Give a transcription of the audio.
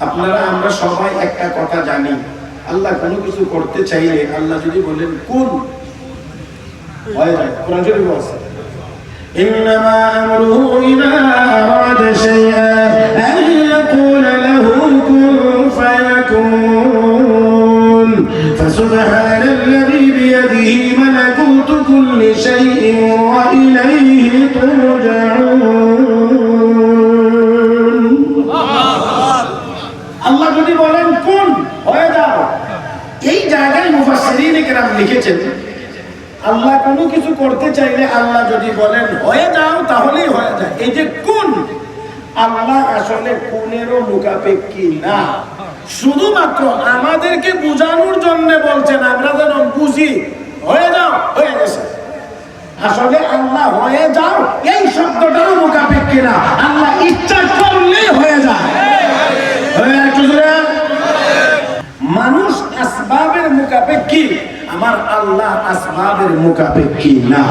আপনারা আমরা সবাই একটা কথা জানি আল্লাহ কোনো কিছু করতে চাইলে আল্লাহ যদি বলেন কোন হয়ে যায় কোরআন শরীফে আছে إنما أمره إذا أراد شيئا أن يقول له كن فيكون فسبحان الذي بيده ملكوت আল্লাহ যদি বলেন, কোন? হয়ে যাও। এই জায়গায় মুফাসসিরিন কেরাম লিখেছেন, আল্লাহ কোনো কিছু করতে চাইলে আল্লাহ যদি বলেন, হয়ে যাও, তাহলেই হয়ে যায়। এই যে কোন? আল্লাহ আসলে কোনেরও মুখাপেক্ষী না। শুধুমাত্র আমাদেরকে বোঝানোর জন্য বলছেন, আমরা যেন বুঝি। হয়ে যাও, হয়ে গেছে। আসলে আল্লাহ হয়ে যাও, এই শব্দটারও মুখাপেক্ষী না। আল্লাহ ইচ্ছা মুখাপেক্ষী? আমার আল্লাহ আসবাবের মুখাপেক্ষী না।